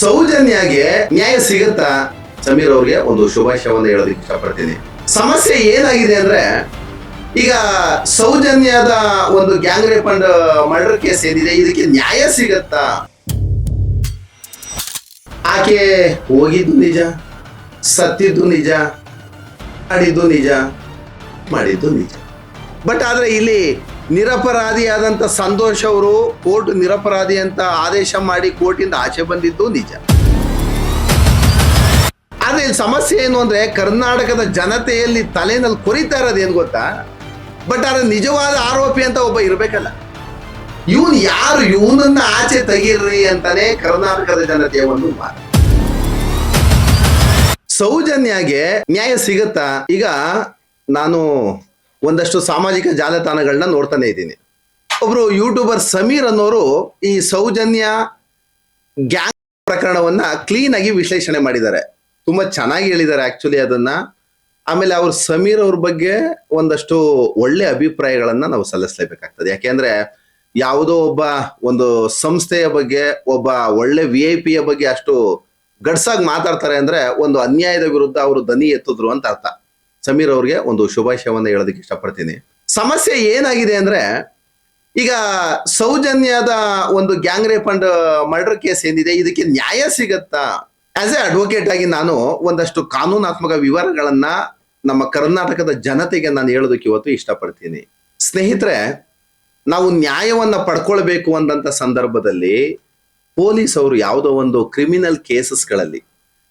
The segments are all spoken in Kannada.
ಸೌಜನ್ಯಗೆ ನ್ಯಾಯ ಸಿಗುತ್ತಾ? ಸಮೀರ್ ಅವ್ರಿಗೆ ಒಂದು ಶುಭಾಶಯವನ್ನು ಹೇಳೋದಕ್ಕೆ ಇಷ್ಟಪಡ್ತೀನಿ. ಸಮಸ್ಯೆ ಏನಾಗಿದೆ ಅಂದ್ರೆ, ಈಗ ಸೌಜನ್ಯದ ಒಂದು gang rape and murder case ಏನಿದೆ, ಇದಕ್ಕೆ ನ್ಯಾಯ ಸಿಗತ್ತಾ? ಆಕೆ ಹೋಗಿದ್ದು ನಿಜ, ಸತ್ತಿದ್ದು ನಿಜ ಆಡಿದ್ದು ನಿಜ, ಮಾಡಿದ್ದು ನಿಜ. ಬಟ್ ಆದ್ರೆ ಇಲ್ಲಿ ನಿರಪರಾಧಿಯಾದಂತ ಸಂತೋಷ್ ಅವರು ಕೋರ್ಟ್ ನಿರಪರಾಧಿ ಅಂತ ಆದೇಶ ಮಾಡಿ ಕೋರ್ಟಿಂದ ಆಚೆ ಬಂದಿದ್ದು ನಿಜ. ಆದರೆ ಇಲ್ಲಿ ಸಮಸ್ಯೆ ಏನು ಅಂದ್ರೆ ಕರ್ನಾಟಕದ ಜನತೆಯಲ್ಲಿ ತಲೆನಲ್ಲಿ ಕೊರಿತಾ ಇರೋದು ಏನ್ ಗೊತ್ತಾ? ಬಟ್ ಆದ್ರೆ ನಿಜವಾದ ಆರೋಪಿ ಅಂತ ಒಬ್ಬ ಇರಬೇಕಲ್ಲ. ಇವನ್ ಯಾರು? ಇವನನ್ನ ಆಚೆ ತೆಗೀರಿ ಅಂತಾನೆ ಕರ್ನಾಟಕದ ಜನತೆಯ ಒಂದು ಮಾತು ಸೌಜನ್ಯಗೆ ನ್ಯಾಯ ಸಿಗುತ್ತಾ? ಈಗ ನಾನು ಒಂದಷ್ಟು ಸಾಮಾಜಿಕ ಜಾಲತಾಣಗಳನ್ನ ನೋಡ್ತಾನೆ ಇದ್ದೀನಿ. ಒಬ್ರು ಯೂಟ್ಯೂಬರ್ ಸಮೀರ್ ಅನ್ನೋರು ಈ ಸೌಜನ್ಯ ಗ್ಯಾಂಗ್ ಪ್ರಕರಣವನ್ನ ಕ್ಲೀನ್ ಆಗಿ ವಿಶ್ಲೇಷಣೆ ಮಾಡಿದ್ದಾರೆ. ತುಂಬಾ ಚೆನ್ನಾಗಿ ಹೇಳಿದ್ದಾರೆ ಆಕ್ಚುಲಿ ಅದನ್ನ. ಆಮೇಲೆ ಅವ್ರ ಸಮೀರ್ ಅವ್ರ ಬಗ್ಗೆ ಒಂದಷ್ಟು ಒಳ್ಳೆ ಅಭಿಪ್ರಾಯಗಳನ್ನ ನಾವು ಸಲ್ಲಿಸಲೇಬೇಕಾಗ್ತದೆ. ಯಾಕೆಂದ್ರೆ ಯಾವುದೋ ಒಬ್ಬ ಒಂದು ಸಂಸ್ಥೆಯ ಬಗ್ಗೆ, ಒಬ್ಬ ಒಳ್ಳೆ ವಿ ಐ ಪಿಯ ಬಗ್ಗೆ ಅಷ್ಟು ಗಡ್ಸಾಗಿ ಮಾತಾಡ್ತಾರೆ ಅಂದ್ರೆ ಒಂದು ಅನ್ಯಾಯದ ವಿರುದ್ಧ ಅವರು ದನಿ ಎತ್ತಿದ್ರು ಅಂತ ಅರ್ಥ. ಸಮೀರ್ ಅವ್ರಿಗೆ ಒಂದು ಶುಭಾಶಯವನ್ನು ಹೇಳೋದಕ್ಕೆ ಇಷ್ಟಪಡ್ತೀನಿ. ಸಮಸ್ಯೆ ಏನಾಗಿದೆ ಅಂದ್ರೆ, ಈಗ ಸೌಜನ್ಯದ ಒಂದು gang rape and murder case ಏನಿದೆ, ಇದಕ್ಕೆ ನ್ಯಾಯ ಸಿಗತ್ತಾ? ಆಸ್ ಎ ಅಡ್ವೊಕೇಟ್ ಆಗಿ ನಾನು ಒಂದಷ್ಟು ಕಾನೂನಾತ್ಮಕ ವಿವರಗಳನ್ನ ನಮ್ಮ ಕರ್ನಾಟಕದ ಜನತೆಗೆ ನಾನು ಹೇಳೋದಕ್ಕೆ ಇವತ್ತು ಇಷ್ಟಪಡ್ತೀನಿ. ಸ್ನೇಹಿತರೆ, ನಾವು ನ್ಯಾಯವನ್ನ ಪಡ್ಕೊಳ್ಬೇಕು ಅಂದಂತ ಸಂದರ್ಭದಲ್ಲಿ ಪೊಲೀಸ್ ಅವರು ಯಾವುದೋ ಒಂದು ಕ್ರಿಮಿನಲ್ ಕೇಸಸ್ಗಳಲ್ಲಿ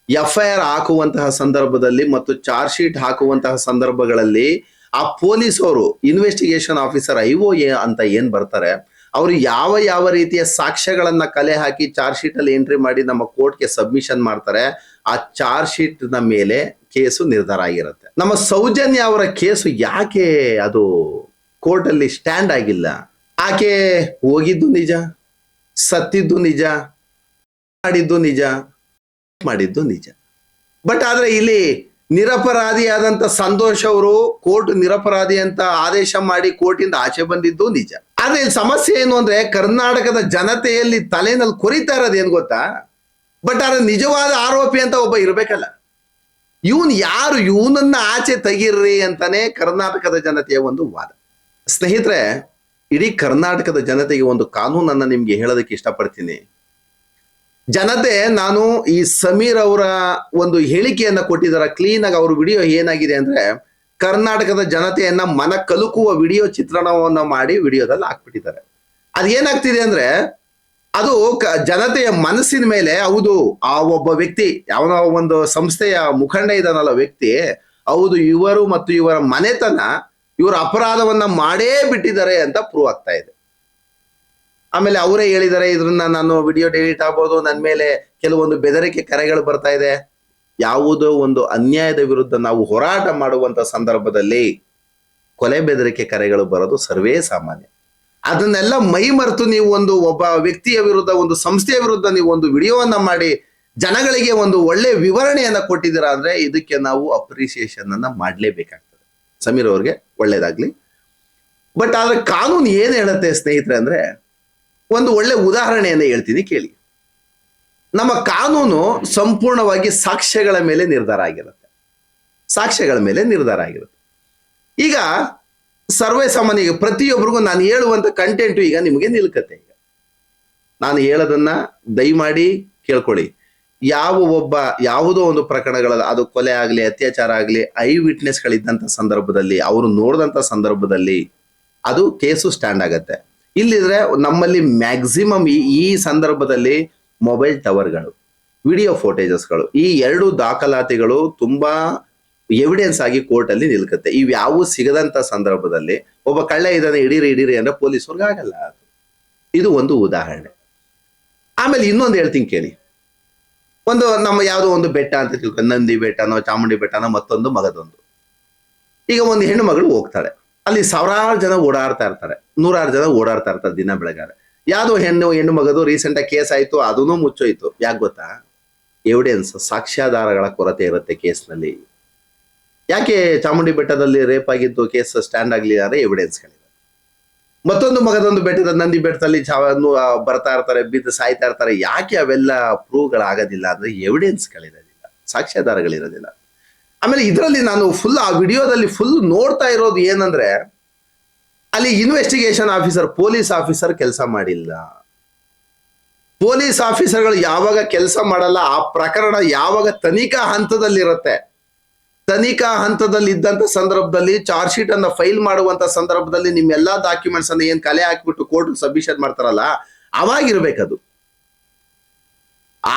ಎಫ್ ಐ ಆರ್ ಹಾಕುವಂತಹ ಸಂದರ್ಭದಲ್ಲಿ ಮತ್ತು ಚಾರ್ಜ್ ಶೀಟ್ ಹಾಕುವಂತಹ ಸಂದರ್ಭಗಳಲ್ಲಿ ಆ ಪೊಲೀಸ್ ಅವರು investigation officer I O A ಅಂತ ಏನ್ ಬರ್ತಾರೆ, ಅವರು ಯಾವ ಯಾವ ರೀತಿಯ ಸಾಕ್ಷ್ಯಗಳನ್ನ ಕಲೆ ಹಾಕಿ ಚಾರ್ಜ್ ಶೀಟ್ ಅಲ್ಲಿ ಎಂಟ್ರಿ ಮಾಡಿ ನಮ್ಮ ಕೋರ್ಟ್ಗೆ ಸಬ್ಮಿಷನ್ ಮಾಡ್ತಾರೆ, ಆ ಚಾರ್ಜ್ ಶೀಟ್ನ ಮೇಲೆ ಕೇಸು ನಿರ್ಧಾರ ಆಗಿರುತ್ತೆ. ನಮ್ಮ ಸೌಜನ್ಯ ಅವರ ಕೇಸು ಯಾಕೆ ಅದು ಕೋರ್ಟ್ ಅಲ್ಲಿ ಸ್ಟ್ಯಾಂಡ್ ಆಗಿಲ್ಲ? ಆಕೆ ಹೋಗಿದ್ದು ನಿಜ, ಸತ್ತಿದ್ದು ನಿಜ, ಮಾಡಿದ್ದು ನಿಜ? ಮಾಡಿದ್ದು ನಿಜ. ಬಟ್ ಆದ್ರೆ ಇಲ್ಲಿ ನಿರಪರಾಧಿಯಾದಂತ ಸಂತೋಷ್ ಅವರು ಕೋರ್ಟ್ ನಿರಪರಾಧಿ ಅಂತ ಆದೇಶ ಮಾಡಿ ಕೋರ್ಟಿಂದ ಆಚೆ ಬಂದಿದ್ದು ನಿಜ. ಆದ್ರೆ ಇಲ್ಲಿ ಸಮಸ್ಯೆ ಏನು ಅಂದ್ರೆ ಕರ್ನಾಟಕದ ಜನತೆಯಲ್ಲಿ ತಲೆನಲ್ಲಿ ಕೊರಿತಾ ಇರೋದು ಏನು ಗೊತ್ತಾ? ಬಟ್ ಆದ್ರೆ ನಿಜವಾದ ಆರೋಪಿ ಅಂತ ಒಬ್ಬ ಇರಬೇಕಲ್ಲ. ಇವನ್ ಯಾರು? ಇವನನ್ನ ಆಚೆ ತೆಗೀರ್ರಿ ಅಂತಾನೆ ಕರ್ನಾಟಕದ ಜನತೆಯ ಒಂದು ವಾದ. ಸ್ನೇಹಿತರೆ, ಇಡೀ ಕರ್ನಾಟಕದ ಜನತೆಗೆ ಒಂದು ಕಾನೂನನ್ನ ನಿಮ್ಗೆ ಹೇಳೋದಕ್ಕೆ ಇಷ್ಟಪಡ್ತೀನಿ. ಜನತೆ, ನಾನು ಈ ಸಮೀರ್ ಅವರ ಒಂದು ಹೇಳಿಕೆಯನ್ನ ಕೊಟ್ಟಿದ್ದಾರೆ. ಕ್ಲೀನ್ ಆಗಿ ಅವ್ರ ವಿಡಿಯೋ ಏನಾಗಿದೆ ಅಂದ್ರೆ, ಕರ್ನಾಟಕದ ಜನತೆಯನ್ನ ಮನ ಕಲುಕುವ ವಿಡಿಯೋ ಚಿತ್ರಣವನ್ನ ಮಾಡಿ ವಿಡಿಯೋದಲ್ಲಿ ಹಾಕ್ಬಿಟ್ಟಿದ್ದಾರೆ. ಅದೇನಾಗ್ತಿದೆ ಅಂದ್ರೆ, ಅದು ಜನತೆಯ ಮನಸ್ಸಿನ ಮೇಲೆ, ಹೌದು, ಆ ಒಬ್ಬ ವ್ಯಕ್ತಿ ಯಾವನೋ ಒಂದು ಸಂಸ್ಥೆಯ ಮುಖಂಡ ಇದಾನಲ್ಲ ವ್ಯಕ್ತಿ, ಹೌದು, ಇವರು ಮತ್ತು ಇವರ ಮನೆತನ, ಇವರ ಅಪರಾಧವನ್ನ ಮಾಡೇ ಬಿಟ್ಟಿದ್ದಾರೆ ಅಂತ ಪ್ರೂವ್ ಆಗ್ತಾ ಇದೆ. ಆಮೇಲೆ ಅವರೇ ಹೇಳಿದ್ದಾರೆ ಇದನ್ನ ನಾನು ವಿಡಿಯೋ ಡಿಲೀಟ್ ಆಗ್ಬೋದು ನನ್ನ ಮೇಲೆ ಕೆಲವೊಂದು ಬೆದರಿಕೆ, ಕರೆಗಳು ಬರ್ತಾ ಇದೆ. ಯಾವುದೋ ಒಂದು ಅನ್ಯಾಯದ ವಿರುದ್ಧ ನಾವು ಹೋರಾಟ ಮಾಡುವಂತ ಸಂದರ್ಭದಲ್ಲಿ ಕೊಲೆ, ಬೆದರಿಕೆ, ಕರೆಗಳು ಬರೋದು ಸರ್ವೇ ಸಾಮಾನ್ಯ. ಅದನ್ನೆಲ್ಲ ಮೈ ಮರೆತು ನೀವು ಒಂದು ಒಬ್ಬ ವ್ಯಕ್ತಿಯ ವಿರುದ್ಧ, ಒಂದು ಸಂಸ್ಥೆಯ ವಿರುದ್ಧ ನೀವು ಒಂದು ವಿಡಿಯೋವನ್ನ ಮಾಡಿ ಜನಗಳಿಗೆ ಒಂದು ಒಳ್ಳೆ ವಿವರಣೆಯನ್ನ ಕೊಟ್ಟಿದ್ದೀರಾ ಅಂದ್ರೆ ಇದಕ್ಕೆ ನಾವು ಅಪ್ರಿಸಿಯೇಷನ್ ಅನ್ನ ಮಾಡಲೇಬೇಕಾಗ್ತದೆ. ಸಮೀರ್ ಅವ್ರಿಗೆ ಒಳ್ಳೇದಾಗ್ಲಿ. ಬಟ್ ಆದ್ರೆ ಕಾನೂನು ಏನ್ ಹೇಳುತ್ತೆ ಸ್ನೇಹಿತರೆ ಅಂದ್ರೆ ಒಂದು ಒಳ್ಳೆ ಉದಾಹರಣೆಯನ್ನ ಹೇಳ್ತೀನಿ ಕೇಳಿ. ನಮ್ಮ ಕಾನೂನು ಸಂಪೂರ್ಣವಾಗಿ ಸಾಕ್ಷ್ಯಗಳ ಮೇಲೆ ನಿರ್ಧಾರ ಆಗಿರುತ್ತೆ. ಸಾಕ್ಷ್ಯಗಳ ಮೇಲೆ ನಿರ್ಧಾರ ಆಗಿರುತ್ತೆ. ಈಗ ಸರ್ವೇ ಸಾಮಾನ್ಯ ಪ್ರತಿಯೊಬ್ಬರಿಗೂ ನಾನು ಹೇಳುವಂತ ಕಂಟೆಂಟು ಈಗ ನಿಮಗೆ ನಿಲ್ಕತ್ತೆ ಈಗ. ನಾನು ಹೇಳೋದನ್ನ ದಯಮಾಡಿ ಕೇಳ್ಕೊಳ್ಳಿ. ಯಾವ ಒಬ್ಬ ಯಾವುದೋ ಒಂದು ಪ್ರಕರಣಗಳ ಅದು ಕೊಲೆ ಆಗಲಿ, ಅತ್ಯಾಚಾರ ಆಗಲಿ ಐ ವಿಟ್ನೆಸ್ಗಳಿದ್ದಂಥ ಸಂದರ್ಭದಲ್ಲಿ, ಅವರು ನೋಡಿದಂಥ ಸಂದರ್ಭದಲ್ಲಿ ಅದು ಕೇಸು ಸ್ಟ್ಯಾಂಡ್ ಆಗತ್ತೆ. ಇಲ್ಲಿದ್ರೆ ನಮ್ಮಲ್ಲಿ ಮ್ಯಾಕ್ಸಿಮಮ್ ಈ ಸಂದರ್ಭದಲ್ಲಿ ಮೊಬೈಲ್ ಟವರ್ಗಳು ವಿಡಿಯೋ ಫೋಟೇಜಸ್ಗಳು ಈ ಎರಡು ದಾಖಲಾತಿಗಳು ತುಂಬಾ ಎವಿಡೆನ್ಸ್ ಆಗಿ ಕೋರ್ಟ್ ಅಲ್ಲಿ ನಿಲ್ಕುತ್ತೆ. ಇವ್ಯಾವು ಸಿಗದಂತ ಸಂದರ್ಭದಲ್ಲಿ ಒಬ್ಬ ಕಳ್ಳ ಇದನ್ನ ಹಿಡೀರಿ ಹಿಡೀರಿ ಅಂದ್ರೆ ಪೊಲೀಸರಿಗೆ ಆಗಲ್ಲ ಇದು ಒಂದು ಉದಾಹರಣೆ. ಆಮೇಲೆ ಇನ್ನೊಂದು ಹೇಳ್ತೀನಿ ಕೇಳಿ. ಒಂದು ನಮ್ಮ ಯಾವುದೋ ಒಂದು ಬೆಟ್ಟ ಅಂತ ತಿಳ್ಕೊಂಡು ನಂದಿ ಬೆಟ್ಟನೋ, ಚಾಮುಂಡಿ ಬೆಟ್ಟನೋ, ಮತ್ತೊಂದು ಮಗದೊಂದು. ಈಗ ಒಂದು ಹೆಣ್ಣು ಮಗಳು ಹೋಗ್ತಾಳೆ. ಅಲ್ಲಿ ಸಾವಿರಾರು ಜನ ಓಡಾಡ್ತಾ ಇರ್ತಾರೆ. ನೂರಾರು ಜನ ಓಡಾಡ್ತಾ ಇರ್ತಾರೆ ದಿನ ಬೆಳಗಾರ ಯಾವುದೋ ಹೆಣ್ಣು ಹೆಣ್ಣು ಮಗದು ರೀಸೆಂಟ್ ಆಗಿ ಕೇಸ್ ಆಯಿತು ಅದೂ ಮುಚ್ಚೋಯ್ತು. ಯಾಕೆ ಗೊತ್ತಾ? ಎವಿಡೆನ್ಸ್ ಸಾಕ್ಷ್ಯಾಧಾರಗಳ ಕೊರತೆ ಇರುತ್ತೆ ಕೇಸ್ನಲ್ಲಿ ಯಾಕೆ ಚಾಮುಂಡಿ ಬೆಟ್ಟದಲ್ಲಿ ರೇಪ್ ಆಗಿದ್ದು ಕೇಸ್ ಸ್ಟ್ಯಾಂಡ್ ಆಗಲಿಲ್ಲ ಅಂದ್ರೆ ಎವಿಡೆನ್ಸ್ಗಳಿದೆ ಮತ್ತೊಂದು ಮಗದೊಂದು ಬೆಟ್ಟದ ನಂದಿ ಬೆಟ್ಟದಲ್ಲಿ ಚಾವನ್ನು ಬರ್ತಾ ಇರ್ತಾರೆ, ಬಿದ್ದು ಸಾಯ್ತಾ ಇರ್ತಾರೆ. ಯಾಕೆ ಅವೆಲ್ಲ ಪ್ರೂವ್ಗಳಾಗೋದಿಲ್ಲ ಅಂದ್ರೆ ಎವಿಡೆನ್ಸ್ಗಳಿರೋದಿಲ್ಲ ಸಾಕ್ಷ್ಯಾಧಾರಗಳಿರೋದಿಲ್ಲ. ಆಮೇಲೆ ಇದರಲ್ಲಿ ನಾನು ಫುಲ್ ಆ ವಿಡಿಯೋದಲ್ಲಿ ಫುಲ್ ನೋಡ್ತಾ ಇರೋದು ಏನಂದ್ರೆ, ಅಲ್ಲಿ ಇನ್ವೆಸ್ಟಿಗೇಷನ್ ಆಫೀಸರ್ ಪೊಲೀಸ್ ಆಫೀಸರ್ ಕೆಲಸ ಮಾಡಿಲ್ಲ. ಪೊಲೀಸ್ ಆಫೀಸರ್ಗಳು ಯಾವಾಗ ಕೆಲಸ ಮಾಡಲ್ಲ, ಆ ಪ್ರಕರಣ ಯಾವಾಗ ತನಿಖಾ ಹಂತದಲ್ಲಿರುತ್ತೆ. ತನಿಖಾ ಹಂತದಲ್ಲಿ ಇದ್ದಂತ ಸಂದರ್ಭದಲ್ಲಿ ಚಾರ್ಜ್ ಶೀಟ್ ಅನ್ನ ಫೈಲ್ ಮಾಡುವಂತ ಸಂದರ್ಭದಲ್ಲಿ ನಿಮ್ಮೆಲ್ಲಾ ಡಾಕ್ಯುಮೆಂಟ್ಸ್ ಅನ್ನ ಏನ್ ಕಲೆ ಹಾಕಿಬಿಟ್ಟು ಕೋರ್ಟ್ ಸಬ್ಮಿಷನ್ ಮಾಡ್ತಾರಲ್ಲ, ಅವಾಗಿರ್ಬೇಕದು.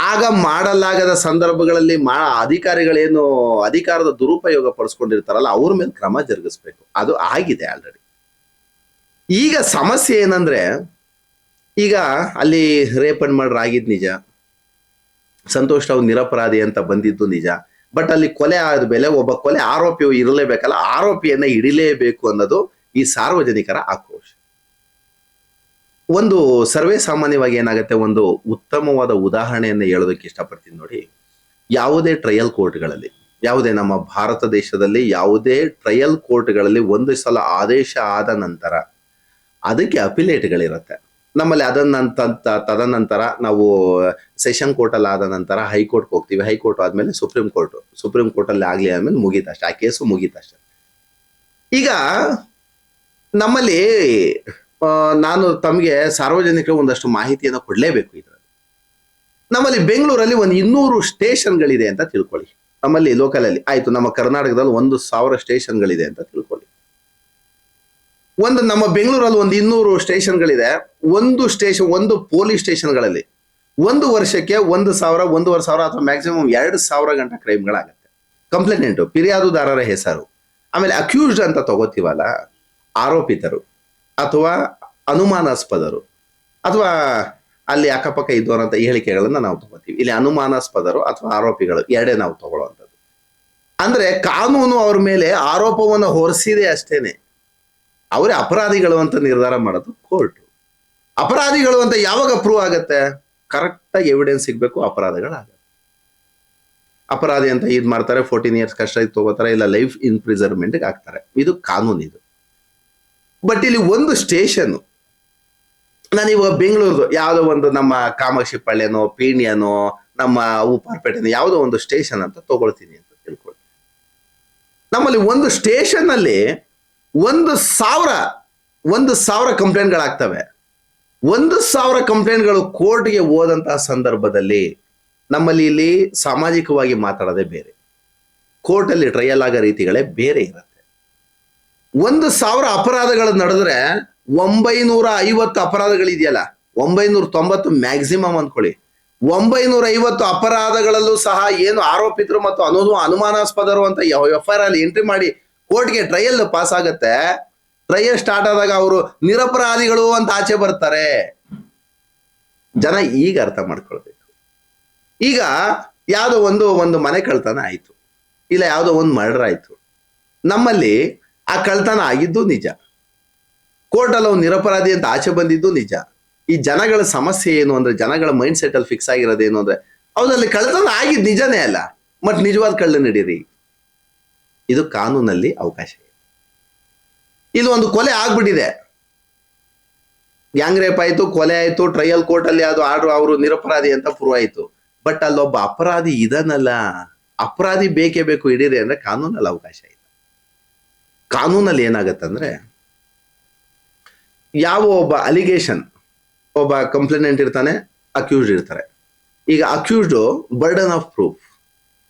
ಆಗ ಮಾಡಲಾಗದ ಸಂದರ್ಭಗಳಲ್ಲಿ ಮಾ ಅಧಿಕಾರಿಗಳೇನು ಅಧಿಕಾರದ ದುರುಪಯೋಗ ಪಡಿಸ್ಕೊಂಡಿರ್ತಾರಲ್ಲ, ಅವ್ರ ಮೇಲೆ ಕ್ರಮ ಜರುಗಿಸ್ಬೇಕು. ಅದು ಆಗಿದೆ ಆಲ್ರೆಡಿ ಈಗ ಸಮಸ್ಯೆ ಏನಂದ್ರೆ, ಈಗ ಅಲ್ಲಿ ರೇಪನ್ ಮರ್ಡರ್ ಆಗಿದ್ ನಿಜ. ಸಂತೋಷ್ ರಾವ್ ನಿರಪರಾಧಿ ಅಂತ ಬಂದಿದ್ದು ನಿಜ. ಬಟ್ ಅಲ್ಲಿ ಕೊಲೆ ಆದ ಮೇಲೆ ಒಬ್ಬ ಕೊಲೆ ಆರೋಪಿ ಇರಲೇಬೇಕಲ್ಲ, ಆರೋಪಿಯನ್ನ ಹಿಡಿಲೇಬೇಕು ಅನ್ನೋದು ಈ ಸಾರ್ವಜನಿಕರ ಆಕ್ರೋಶ ಒಂದು ಸರ್ವೇ ಸಾಮಾನ್ಯವಾಗಿ ಏನಾಗುತ್ತೆ? ಒಂದು ಉತ್ತಮವಾದ ಉದಾಹರಣೆಯನ್ನು ಹೇಳೋದಕ್ಕೆ ಇಷ್ಟಪಡ್ತೀನಿ ನೋಡಿ. ಯಾವುದೇ ಟ್ರಯಲ್ ಕೋರ್ಟ್ಗಳಲ್ಲಿ ಯಾವುದೇ ನಮ್ಮ ಭಾರತ ದೇಶದಲ್ಲಿ ಯಾವುದೇ ಟ್ರಯಲ್ ಕೋರ್ಟ್ಗಳಲ್ಲಿ ಒಂದು ಸಲ ಆದೇಶ ಆದ ನಂತರ ಅದಕ್ಕೆ ಅಪಿಲೇಟ್ಗಳಿರುತ್ತೆ ನಮ್ಮಲ್ಲಿ ಅದನ್ನ ತದನಂತರ ನಾವು ಸೆಷನ್ ಕೋರ್ಟಲ್ಲಿ ಆದ ನಂತರ ಹೈಕೋರ್ಟ್ಗೆ ಹೋಗ್ತೀವಿ. ಹೈಕೋರ್ಟ್ ಆದ್ಮೇಲೆ ಸುಪ್ರೀಂ ಕೋರ್ಟ್ ಸುಪ್ರೀಂ ಕೋರ್ಟ್ ಅಲ್ಲಿ ಆಗ್ಲಿ ಆದ್ಮೇಲೆ ಮುಗೀತಷ್ಟೆ. ಆ ಕೇಸು ಮುಗೀತಷ್ಟೆ. ಈಗ ನಮ್ಮಲ್ಲಿ ನಾನು ತಮಗೆ ಸಾರ್ವಜನಿಕ ಒಂದಷ್ಟು ಮಾಹಿತಿಯನ್ನು ಕೊಡಲೇಬೇಕು ಇದರಲ್ಲಿ. ನಮ್ಮಲ್ಲಿ ಬೆಂಗಳೂರಲ್ಲಿ ಒಂದು ಇನ್ನೂರು ಸ್ಟೇಷನ್ಗಳಿದೆ ಅಂತ ತಿಳ್ಕೊಳ್ಳಿ. ನಮ್ಮಲ್ಲಿ ಲೋಕಲಲ್ಲಿ, ಆಯಿತು, ನಮ್ಮ ಕರ್ನಾಟಕದಲ್ಲಿ ಒಂದು ಸಾವಿರ ಸ್ಟೇಷನ್ಗಳಿದೆ ಅಂತ ತಿಳ್ಕೊಳ್ಳಿ. ಒಂದು ನಮ್ಮ ಬೆಂಗಳೂರಲ್ಲಿ ಒಂದು ಇನ್ನೂರು ಸ್ಟೇಷನ್ಗಳಿದೆ. ಒಂದು ಸ್ಟೇಷನ್ ಒಂದು ಪೊಲೀಸ್ ಸ್ಟೇಷನ್ಗಳಲ್ಲಿ ಒಂದು ವರ್ಷಕ್ಕೆ ಒಂದು ಸಾವಿರ, ಒಂದೂವರೆ ಸಾವಿರ ಅಥವಾ ಮ್ಯಾಕ್ಸಿಮಮ್ ಎರಡು ಸಾವಿರ ಗಂಟೆ ಕ್ರೈಮ್ಗಳಾಗತ್ತೆ. ಕಂಪ್ಲೇನೆಂಟು ಫಿರ್ಯಾದುದಾರರ ಹೆಸರು. ಆಮೇಲೆ ಅಕ್ಯೂಸ್ಡ್ ಅಂತ ತಗೋತೀವಲ್ಲ, ಆರೋಪಿತರು. ಅಥವಾ ಅನುಮಾನಾಸ್ಪದರು? ಅಥವಾ ಅಲ್ಲಿ ಅಕ್ಕಪಕ್ಕ ಇದ್ದವರಂತ ಹೇಳಿಕೆಗಳನ್ನ ನಾವು ತಗೋತೀವಿ. ಇಲ್ಲಿ ಅನುಮಾನಾಸ್ಪದರು ಅಥವಾ ಆರೋಪಿಗಳು ಎರಡೇ ನಾವು ತಗೊಳ್ಳುವಂಥದ್ದು. ಅಂದ್ರೆ ಕಾನೂನು ಅವ್ರ ಮೇಲೆ ಆರೋಪವನ್ನು ಹೊರಿಸಿದೆ ಅಷ್ಟೇನೆ. ಅವರೇ ಅಪರಾಧಿಗಳು ಅಂತ ನಿರ್ಧಾರ ಮಾಡೋದು ಕೋರ್ಟ್. ಅಪರಾಧಿಗಳು ಅಂತ ಯಾವಾಗ ಪ್ರೂವ್ ಆಗತ್ತೆ? ಕರೆಕ್ಟ್ ಆಗಿ ಎವಿಡೆನ್ಸ್ ಸಿಗಬೇಕು, ಅಪರಾಧಗಳಾಗತ್ತೆ. ಅಪರಾಧಿ ಅಂತ ಇದು ಮಾಡ್ತಾರೆ ಫೋರ್ಟೀನ್ ಇಯರ್ಸ್ ಕಷ್ಟ ತಗೋತಾರೆ, ಇಲ್ಲ ಲೈಫ್ ಇನ್ಪ್ರಿಸರ್ಮೆಂಟ್ ಹಾಕ್ತಾರೆ. ಇದು ಕಾನೂನು ಇದು ಬಟ್ ಇಲ್ಲಿ ಒಂದು ಸ್ಟೇಷನ್ ನಾನು ಇವಾಗ ಬೆಂಗಳೂರು ಯಾವುದೋ ಒಂದು ನಮ್ಮ ಕಾಮಾಕ್ಷಿ ಪಳ್ಳೆನೋ ಪೀಣ್ಯನೋ, ನಮ್ಮ ಉಪಾರ್ಪೇಟೆನೋ ಯಾವುದೋ ಒಂದು ಸ್ಟೇಷನ್ ಅಂತ ತಗೊಳ್ತೀನಿ ಅಂತ ತಿಳ್ಕೊಳ್ಳಿ ನಮ್ಮಲ್ಲಿ ಒಂದು ಸ್ಟೇಷನ್ನಲ್ಲಿ ಒಂದು ಸಾವಿರ ಒಂದು ಸಾವಿರ ಕಂಪ್ಲೇಂಟ್ಗಳಾಗ್ತವೆ ಒಂದು ಸಾವಿರ ಕಂಪ್ಲೇಂಟ್ಗಳು ಕೋರ್ಟ್ಗೆ ಹೋದಂತಹ ಸಂದರ್ಭದಲ್ಲಿ ನಮ್ಮಲ್ಲಿ ಇಲ್ಲಿ ಸಾಮಾಜಿಕವಾಗಿ ಮಾತಾಡೋದೇ ಬೇರೆ. ಕೋರ್ಟಲ್ಲಿ ಟ್ರಯಲ್ ಆಗೋ ರೀತಿಗಳೇ ಬೇರೆ ಇರುತ್ತೆ. ಒಂದು ಸಾವಿರ ಅಪರಾಧಗಳು ನಡೆದ್ರೆ ಒಂಬೈನೂರ ಐವತ್ತು ಅಪರಾಧಗಳಿದೆಯಲ್ಲ, ಒಂಬೈನೂರ ತೊಂಬತ್ತು ಮ್ಯಾಕ್ಸಿಮಮ್ ಅಂದ್ಕೊಳ್ಳಿ. ಒಂಬೈನೂರ ಐವತ್ತು ಅಪರಾಧಗಳಲ್ಲೂ ಸಹ ಏನು ಆರೋಪಿತರು ಮತ್ತು ಅನು, ಅನುಮಾನಾಸ್ಪದರು ಅಂತ ಎಫ್ ಐ ಆರ್ ಅಲ್ಲಿ ಎಂಟ್ರಿ ಮಾಡಿ ಕೋರ್ಟ್ಗೆ ಟ್ರಯಲ್ ಪಾಸ್ ಆಗುತ್ತೆ. ಟ್ರಯಲ್ ಸ್ಟಾರ್ಟ್ ಆದಾಗ ಅವರು ನಿರಪರಾಧಿಗಳು ಅಂತ ಆಚೆ ಬರ್ತಾರೆ. ಜನ ಈಗ ಅರ್ಥ ಮಾಡ್ಕೊಳ್ಬೇಕು. ಈಗ ಯಾವುದೋ ಒಂದು ಒಂದು ಮನೆ ಕಳ್ತನ ಆಯಿತು. ಇಲ್ಲ ಯಾವುದೋ ಒಂದು ಮರ್ಡರ್ ಆಯಿತು. ನಮ್ಮಲ್ಲಿ ಆ ಕಳ್ತನ ಆಗಿದ್ದು ನಿಜ. ಕೋರ್ಟಲ್ಲಿ ಅವ್ನು ನಿರಪರಾಧಿ ಅಂತ ಆಚೆ ಬಂದಿದ್ದು ನಿಜ. ಈ ಜನಗಳ ಸಮಸ್ಯೆ ಏನು ಅಂದ್ರೆ ಜನಗಳ ಮೈಂಡ್ ಸೆಟ್ ಅಲ್ಲಿ ಫಿಕ್ಸ್ ಆಗಿರೋದೇನು ಅಂದ್ರೆ ಅವ್ರಲ್ಲಿ ಕಳ್ತನ ಆಗಿದ್ದು ನಿಜನೇ ಅಲ್ಲ. ಮತ್ ನಿಜವಾದ ಕಳ್ಳ ನಡೀರಿ. ಇದು ಕಾನೂನಲ್ಲಿ ಅವಕಾಶ ಇದೆ. ಇದು ಒಂದು ಕೊಲೆ ಆಗ್ಬಿಟ್ಟಿದೆ. ಗ್ಯಾಂಗ್ ರೇಪ್ ಆಯಿತು, ಕೊಲೆ ಆಯಿತು ಟ್ರಯಲ್ ಕೋರ್ಟ್ ಅಲ್ಲಿ ಅದು ಆರ್ಡರ್ ಅವರು ನಿರಪರಾಧಿ ಅಂತ ಪ್ರೂವ್ ಆಯ್ತು. ಬಟ್ ಅಲ್ಲೊಬ್ಬ ಅಪರಾಧಿ ಇದನ್ನಲ್ಲ ಅಪರಾಧಿ ಬೇಕೇ ಬೇಕು, ಹಿಡೀರಿ ಅಂದ್ರೆ ಕಾನೂನಲ್ಲಿ ಅವಕಾಶ ಇದೆ. ಕಾನೂನಲ್ಲಿ ಏನಾಗತ್ತಂದ್ರೆ, ಯಾವ ಒಬ್ಬ ಅಲಿಗೇಷನ್ ಒಬ್ಬ ಕಂಪ್ಲೇನೆಂಟ್ ಇರ್ತಾನೆ ಅಕ್ಯೂಸ್ಡ್ ಇರ್ತಾರೆ. ಈಗ ಅಕ್ಯೂಸ್ಡ್ ಬರ್ಡನ್ ಆಫ್ ಪ್ರೂಫ್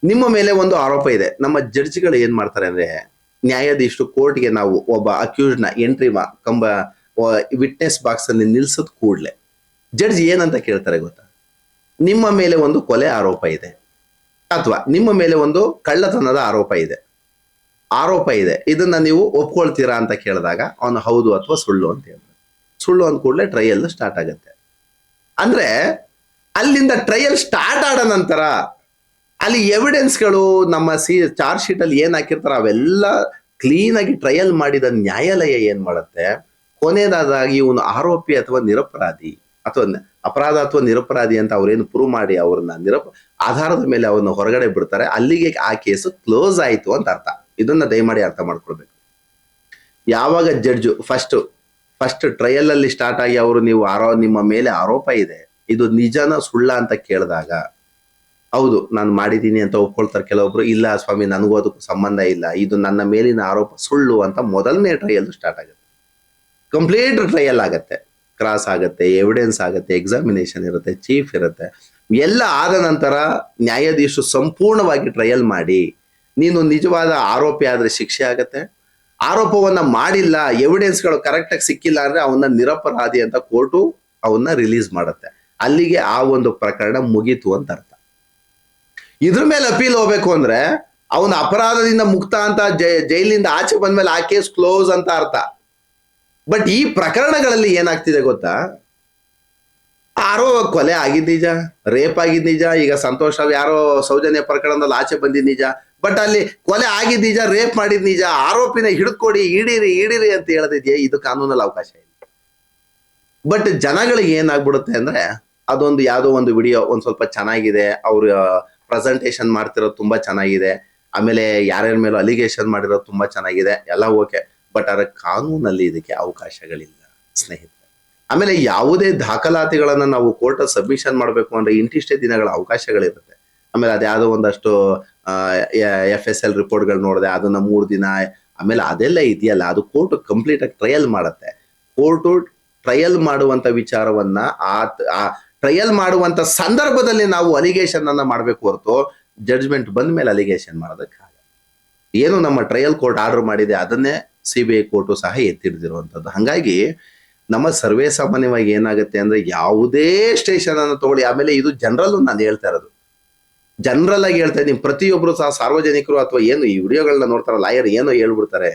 ನಿಮ್ಮ ಮೇಲೆ ಒಂದು ಆರೋಪ ಇದೆ. ನಮ್ಮ ಜಡ್ಜ್ಗಳು ಏನ್ ಮಾಡ್ತಾರೆ ಅಂದ್ರೆ, ನ್ಯಾಯಾಧೀಶರು ಕೋರ್ಟ್ಗೆ ನಾವು ಒಬ್ಬ ಅಕ್ಯೂಸ್ಡ್ನ ಎಂಟ್ರಿ ಕಂಬ ವಿಟ್ನೆಸ್ ಬಾಕ್ಸ್ ಅಲ್ಲಿ ನಿಲ್ಸದ್ ಕೂಡ್ಲೆ. ಜಡ್ಜ್ ಏನಂತ ಕೇಳ್ತಾರೆ ಗೊತ್ತಾ? ನಿಮ್ಮ ಮೇಲೆ ಒಂದು ಕೊಲೆ ಆರೋಪ ಇದೆ. ಅಥವಾ ನಿಮ್ಮ ಮೇಲೆ ಒಂದು ಕಳ್ಳತನದ ಆರೋಪ ಇದೆ. ಆರೋಪ ಇದೆ. ಇದನ್ನ ನೀವು ಒಪ್ಕೊಳ್ತೀರಾ ಅಂತ ಕೇಳಿದಾಗ ಅವನು ಹೌದು ಅಥವಾ ಸುಳ್ಳು ಅಂತ ಹೇಳ್ತಾರೆ ಸುಳ್ಳು ಅಂದ ಕೂಡಲೇ ಟ್ರಯಲ್ ಸ್ಟಾರ್ಟ್ ಆಗುತ್ತೆ. ಅಂದ್ರೆ ಅಲ್ಲಿಂದ ಟ್ರಯಲ್ ಸ್ಟಾರ್ಟ್ ಆದ ನಂತರ ಅಲ್ಲಿ ಎವಿಡೆನ್ಸ್ಗಳು ನಮ್ಮ ಸಿ ಚಾರ್ಜ್ ಶೀಟ್ ಅಲ್ಲಿ ಏನ್ ಹಾಕಿರ್ತಾರ ಅವೆಲ್ಲ ಕ್ಲೀನ್ ಆಗಿ ಟ್ರಯಲ್ ಮಾಡಿದ ನ್ಯಾಯಾಲಯ ಏನ್ ಮಾಡುತ್ತೆ? ಕೊನೆಯದಾಗಿ ಇವನು ಆರೋಪಿ ಅಥವಾ ನಿರಪರಾಧಿ ಅಥವಾ ಅಪರಾಧ ಅಥವಾ ನಿರಪರಾಧಿ ಅಂತ ಅವ್ರೇನು ಪ್ರೂವ್ ಮಾಡಿ ಅವ್ರನ್ನ ನಿರಪ, ಆಧಾರದ ಮೇಲೆ ಅವ್ರನ್ನ ಹೊರಗಡೆ ಬಿಡ್ತಾರೆ. ಅಲ್ಲಿಗೆ ಆ ಕೇಸು ಕ್ಲೋಸ್ ಆಯ್ತು ಅಂತ ಅರ್ಥ. ಇದನ್ನ ದಯಮಾಡಿ ಅರ್ಥ ಮಾಡ್ಕೊಳ್ಬೇಕು. ಯಾವಾಗ ಜಡ್ಜು ಫಸ್ಟ್ ಫಸ್ಟ್ ಟ್ರಯಲ್ ಅಲ್ಲಿ ಸ್ಟಾರ್ಟ್ ಆಗಿ ಅವರು ನೀವು ಆರೋ, ನಿಮ್ಮ ಮೇಲೆ ಆರೋಪ ಇದೆ, ಇದು ನಿಜನ ಸುಳ್ಳ ಅಂತ ಕೇಳಿದಾಗ, ಹೌದು, ನಾನು ಮಾಡಿದ್ದೀನಿ ಅಂತ ಒಪ್ಕೊಳ್ತಾರೆ ಕೆಲವೊಬ್ರು, ಇಲ್ಲ ಸ್ವಾಮಿ, ನನಗೂ ಅದಕ್ಕೂ ಸಂಬಂಧ ಇಲ್ಲ, ಇದು ನನ್ನ ಮೇಲಿನ ಆರೋಪ ಸುಳ್ಳು ಅಂತ ಮೊದಲನೇ ಟ್ರಯಲ್ ಸ್ಟಾರ್ಟ್ ಆಗುತ್ತೆ. ಕಂಪ್ಲೀಟ್ ಟ್ರಯಲ್ ಆಗತ್ತೆ. ಕ್ರಾಸ್ ಆಗುತ್ತೆ ಎವಿಡೆನ್ಸ್ ಆಗುತ್ತೆ ಎಕ್ಸಾಮಿನೇಷನ್ ಇರುತ್ತೆ ಚೀಫ್ ಇರುತ್ತೆ. ಎಲ್ಲ ಆದ ನಂತರ ನ್ಯಾಯಾಧೀಶರು ಸಂಪೂರ್ಣವಾಗಿ ಟ್ರಯಲ್ ಮಾಡಿ ನೀನು ನಿಜವಾದ ಆರೋಪಿ ಆದರೆ ಶಿಕ್ಷೆ ಆಗತ್ತೆ. ಆರೋಪವನ್ನ ಮಾಡಿಲ್ಲ ಎವಿಡೆನ್ಸ್ಗಳು ಕರೆಕ್ಟಾಗಿ ಸಿಕ್ಕಿಲ್ಲ ಅಂದ್ರೆ ಅವನ್ನ ನಿರಪರಾಧಿ ಅಂತ ಕೋರ್ಟು ಅವನ್ನ ರಿಲೀಸ್ ಮಾಡುತ್ತೆ. ಅಲ್ಲಿಗೆ ಆ ಒಂದು ಪ್ರಕರಣ ಮುಗೀತು ಅಂತ ಅರ್ಥ. ಇದ್ರ ಮೇಲೆ ಅಪೀಲ್ ಹೋಗ್ಬೇಕು ಅಂದ್ರೆ ಅವನ ಅಪರಾಧದಿಂದ ಮುಕ್ತ ಅಂತ ಜೈಲಿಂದ ಆಚೆ ಬಂದ್ಮೇಲೆ ಆ ಕೇಸ್ ಕ್ಲೋಸ್ ಅಂತ ಅರ್ಥ. ಬಟ್ ಈ ಪ್ರಕರಣಗಳಲ್ಲಿ ಏನಾಗ್ತಿದೆ ಗೊತ್ತಾ? ಯಾರೋ ಕೊಲೆ ಆಗಿದ್ ನಿಜ ರೇಪ್ ಆಗಿದ್ ನಿಜ, ಈಗ ಸಂತೋಷ್ ಯಾರೋ ಸೌಜನ್ಯ ಪ್ರಕರಣದಲ್ಲಿ ಆಚೆ ಬಂದಿದ್ ನಿಜ ಬಟ್ ಅಲ್ಲಿ ಕೊಲೆ ಆಗಿದ್ ನಿಜ ರೇಪ್ ಮಾಡಿದ ನಿಜ, ಆರೋಪಿನ ಹಿಡ್ಕೊಡಿ ಹಿಡೀರಿ ಹಿಡೀರಿ ಅಂತ ಹೇಳದಿದ್ಯಾ? ಇದು ಕಾನೂನಲ್ಲಿ ಅವಕಾಶ ಇಲ್ಲ. ಬಟ್ ಜನಗಳಿಗೆ ಏನಾಗ್ಬಿಡುತ್ತೆ ಅಂದ್ರೆ, ಅದೊಂದು ಯಾವುದೋ ಒಂದು ವಿಡಿಯೋ, ಒಂದು ಸ್ವಲ್ಪ ಚೆನ್ನಾಗಿದೆ, ಅವ್ರ ಪ್ರೆಸೆಂಟೇಶನ್ ಮಾಡ್ತಿರೋದು ತುಂಬಾ ಚೆನ್ನಾಗಿದೆ, ಆಮೇಲೆ ಯಾರ್ಯಾರ ಮೇಲೂ ಅಲಿಗೇಷನ್ ಮಾಡಿರೋದು ತುಂಬಾ ಚೆನ್ನಾಗಿದೆ, ಎಲ್ಲ ಓಕೆ. ಬಟ್ ಅದರ ಕಾನೂನಲ್ಲಿ ಇದಕ್ಕೆ ಅವಕಾಶಗಳಿಲ್ಲ, ಸ್ನೇಹಿತರೆ. ಆಮೇಲೆ ಯಾವುದೇ ದಾಖಲಾತಿಗಳನ್ನ ನಾವು ಕೋರ್ಟ್ ಸಬ್ಮಿಷನ್ ಮಾಡಬೇಕು ಅಂದ್ರೆ ಇಂತಿಷ್ಟೇ ದಿನಗಳ ಅವಕಾಶಗಳಿರುತ್ತೆ. ಆಮೇಲೆ ಅದ್ಯಾವುದೋ ಒಂದಷ್ಟು ಎಫ್ ಎಸ್ ಎಲ್ ರಿಪೋರ್ಟ್ಗಳು ನೋಡಿದೆ ಅದನ್ನ ಮೂರು ದಿನ, ಆಮೇಲೆ ಅದೆಲ್ಲ ಇದೆಯಲ್ಲ, ಅದು ಕೋರ್ಟ್ ಕಂಪ್ಲೀಟ್ ಆಗಿ ಟ್ರಯಲ್ ಮಾಡುತ್ತೆ. ಕೋರ್ಟು ಟ್ರಯಲ್ ಮಾಡುವಂತ ವಿಚಾರವನ್ನ ಆ ಟ್ರಯಲ್ ಮಾಡುವಂತ ಸಂದರ್ಭದಲ್ಲಿ ನಾವು ಅಲಿಗೇಷನ್ ಅನ್ನ ಮಾಡಬೇಕು ಹೊರತು ಜಡ್ಜ್ಮೆಂಟ್ ಬಂದ ಮೇಲೆ ಅಲಿಗೇಷನ್ ಮಾಡೋದಕ್ಕೆ ಏನು ನಮ್ಮ ಟ್ರಯಲ್ ಕೋರ್ಟ್ ಆರ್ಡರ್ ಮಾಡಿದೆ, ಅದನ್ನೇ ಸಿ ಬಿ ಐ ಕೋರ್ಟು ಸಹ ಎತ್ತಿಡ್ದಿರುವಂಥದ್ದು. ಹಾಗಾಗಿ, ನಮ್ಮ ಸರ್ವೇ ಸಾಮಾನ್ಯವಾಗಿ ಏನಾಗುತ್ತೆ ಅಂದ್ರೆ, ಯಾವುದೇ ಸ್ಟೇಷನ್ ಅನ್ನು ತಗೊಳ್ಳಿ. ಆಮೇಲೆ ಇದು ಜನರಲ್ ನಾನು ಹೇಳ್ತಾ ಇರೋದು. ಜನರಲ್ ಆಗಿ ಹೇಳ್ತಾ ಇದ್ದೀನಿ. ಪ್ರತಿಯೊಬ್ರು ಸಹ ಸಾರ್ವಜನಿಕರು ಅಥವಾ ಏನು ಈ ವಿಡಿಯೋಗಳನ್ನ ನೋಡ್ತಾರ ಲಾಯರ್ ಏನೋ ಹೇಳ್ಬಿಡ್ತಾರೆ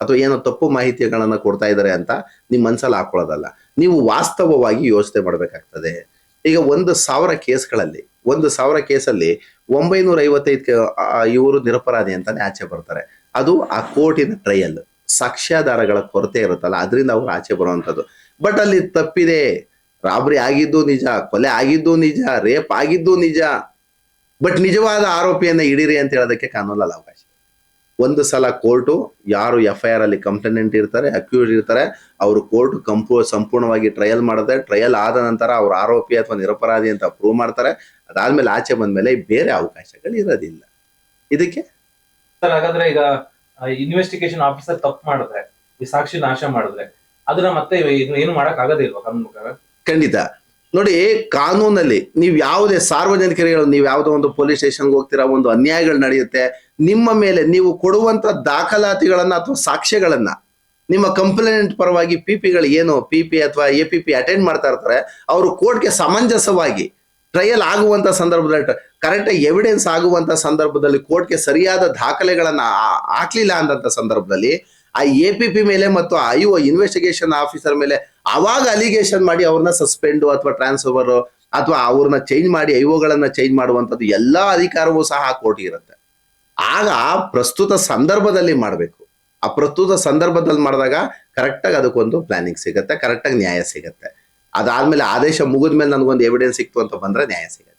ಅಥವಾ ಏನೋ ತಪ್ಪು ಮಾಹಿತಿಗಳನ್ನ ಕೊಡ್ತಾ ಇದ್ದಾರೆ ಅಂತ ನಿಮ್ಮ ಮನ್ಸಲ್ಲಿ ಹಾಕೊಳ್ಳೋದಲ್ಲ. ನೀವು ವಾಸ್ತವವಾಗಿ ಯೋಚನೆ ಮಾಡಬೇಕಾಗ್ತದೆ. ಈಗ ಒಂದು ಸಾವಿರ ಕೇಸ್ಗಳಲ್ಲಿ, ಒಂದು ಸಾವಿರ ಕೇಸಲ್ಲಿ ಒಂಬೈನೂರ ಐವತ್ತೈದು ಇವರು ನಿರಪರಾಧಿ ಅಂತಾನೆ ಆಚೆ ಬರ್ತಾರೆ. ಅದು ಆ ಕೋರ್ಟಿನ ಟ್ರಯಲ್. ಸಾಕ್ಷ್ಯಾಧಾರಗಳ ಕೊರತೆ ಇರುತ್ತಲ್ಲ, ಅದರಿಂದ ಅವರು ಆಚೆ ಬರುವಂಥದ್ದು. ಬಟ್ ಅಲ್ಲಿ ತಪ್ಪಿದೆ. ರಾಬರಿ ಆಗಿದ್ದು ನಿಜ, ಕೊಲೆ ಆಗಿದ್ದು ನಿಜ, ರೇಪ್ ಆಗಿದ್ದು ನಿಜ. ಬಟ್ ನಿಜವಾದ ಆರೋಪಿಯನ್ನ ಹಿಡೀರಿ ಅಂತ ಹೇಳೋದಕ್ಕೆ ಕಾನೂನಲ್ಲ ಅವಕಾಶ. ಒಂದು ಸಲ ಕೋರ್ಟು ಯಾರು ಎಫ್ ಐ ಆರ್ ಅಲ್ಲಿ ಕಂಪ್ಲೇಂಟ್ ಇರ್ತಾರೆ ಅಕ್ಯೂಸ್ ಇರ್ತಾರೆ ಅವರು ಕೋರ್ಟ್ ಕಂಪು ಸಂಪೂರ್ಣವಾಗಿ ಟ್ರಯಲ್ ಮಾಡಿದ್ರೆ ಟ್ರಯಲ್ ಆದ ನಂತರ ಅವ್ರ ಆರೋಪಿ ಅಥವಾ ನಿರಪರಾಧಿ ಅಂತ ಪ್ರೂವ್ ಮಾಡ್ತಾರೆ. ಅದಾದ್ಮೇಲೆ ಆಚೆ ಬಂದ್ಮೇಲೆ ಬೇರೆ ಅವಕಾಶಗಳು ಇರೋದಿಲ್ಲ. ಇದಕ್ಕೆ? ಸರ್ ಹಾಗಾದ್ರೆ ಈಗ ಇನ್ವೆಸ್ಟಿಗೇಷನ್ ಆಫೀಸರ್ ತಪ್ಪು ಮಾಡಿದ್ರೆ ಈ ಸಾಕ್ಷಿ ನಾಶ ಮಾಡಿದ್ರೆ ಅದನ್ನ ಮತ್ತೆ ಏನು ಮಾಡಕ್ ಕಾನೂನು ಪ್ರಕಾರ? ಖಂಡಿತ. ನೋಡಿ, ಕಾನೂನಲ್ಲಿ ನೀವು ಯಾವುದೇ ಸಾರ್ವಜನಿಕರಿಗೆ ನೀವು ಯಾವುದೋ ಒಂದು ಪೊಲೀಸ್ ಸ್ಟೇಷನ್ಗೆ ಹೋಗ್ತೀರಾ, ಒಂದು ಅನ್ಯಾಯಗಳು ನಡೆಯುತ್ತೆ, ನಿಮ್ಮ ಮೇಲೆ ನೀವು ಕೊಡುವಂತ ದಾಖಲಾತಿಗಳನ್ನ ಅಥವಾ ಸಾಕ್ಷ್ಯಗಳನ್ನ, ನಿಮ್ಮ ಕಂಪ್ಲೇಂಟ್ ಪರವಾಗಿ ಪಿ ಪಿಗಳು ಏನು ಪಿ ಪಿ ಅಥವಾ ಎ ಪಿ ಪಿ ಅಟೆಂಡ್ ಮಾಡ್ತಾ ಇರ್ತಾರೆ, ಅವರು ಕೋರ್ಟ್ಗೆ ಸಮಂಜಸವಾಗಿ ಟ್ರಯಲ್ ಆಗುವಂತ ಸಂದರ್ಭದಲ್ಲಿ ಕರೆಕ್ಟ್ ಎವಿಡೆನ್ಸ್ ಆಗುವಂತ ಸಂದರ್ಭದಲ್ಲಿ ಕೋರ್ಟ್ಗೆ ಸರಿಯಾದ ದಾಖಲೆಗಳನ್ನ ಹಾಕ್ಲಿಲ್ಲ ಅಂದಂತ ಸಂದರ್ಭದಲ್ಲಿ, ಆ ಎ ಪಿ ಪಿ ಮೇಲೆ ಮತ್ತು ಐ ಒ ಇನ್ವೆಸ್ಟಿಗೇಷನ್ ಆಫೀಸರ್ ಮೇಲೆ ಅವಾಗ ಅಲಿಗೇಷನ್ ಮಾಡಿ ಅವ್ರನ್ನ ಸಸ್ಪೆಂಡ್ ಅಥವಾ ಟ್ರಾನ್ಸ್ಫರ್ ಅಥವಾ ಅವ್ರನ್ನ ಚೇಂಜ್ ಮಾಡಿ ಐಒಗಳನ್ನ ಚೇಂಜ್ ಮಾಡುವಂಥದ್ದು ಎಲ್ಲಾ ಅಧಿಕಾರವೂ ಸಹ ಕೋರ್ಟ್ ಇರುತ್ತೆ. ಆಗ ಪ್ರಸ್ತುತ ಸಂದರ್ಭದಲ್ಲಿ ಮಾಡಬೇಕು. ಆ ಪ್ರಸ್ತುತ ಸಂದರ್ಭದಲ್ಲಿ ಮಾಡಿದಾಗ ಕರೆಕ್ಟಾಗಿ ಅದಕ್ಕೊಂದು ಪ್ಲಾನಿಂಗ್ ಸಿಗುತ್ತೆ ಕರೆಕ್ಟಾಗಿ ನ್ಯಾಯ ಸಿಗುತ್ತೆ. ಅದಾದ್ಮೇಲೆ ಆದೇಶ ಮುಗಿದ್ಮೇಲೆ ನನಗೊಂದು ಎವಿಡೆನ್ಸ್ ಸಿಕ್ತು ಅಂತ ಬಂದ್ರೆ ನ್ಯಾಯ ಸಿಗುತ್ತೆ.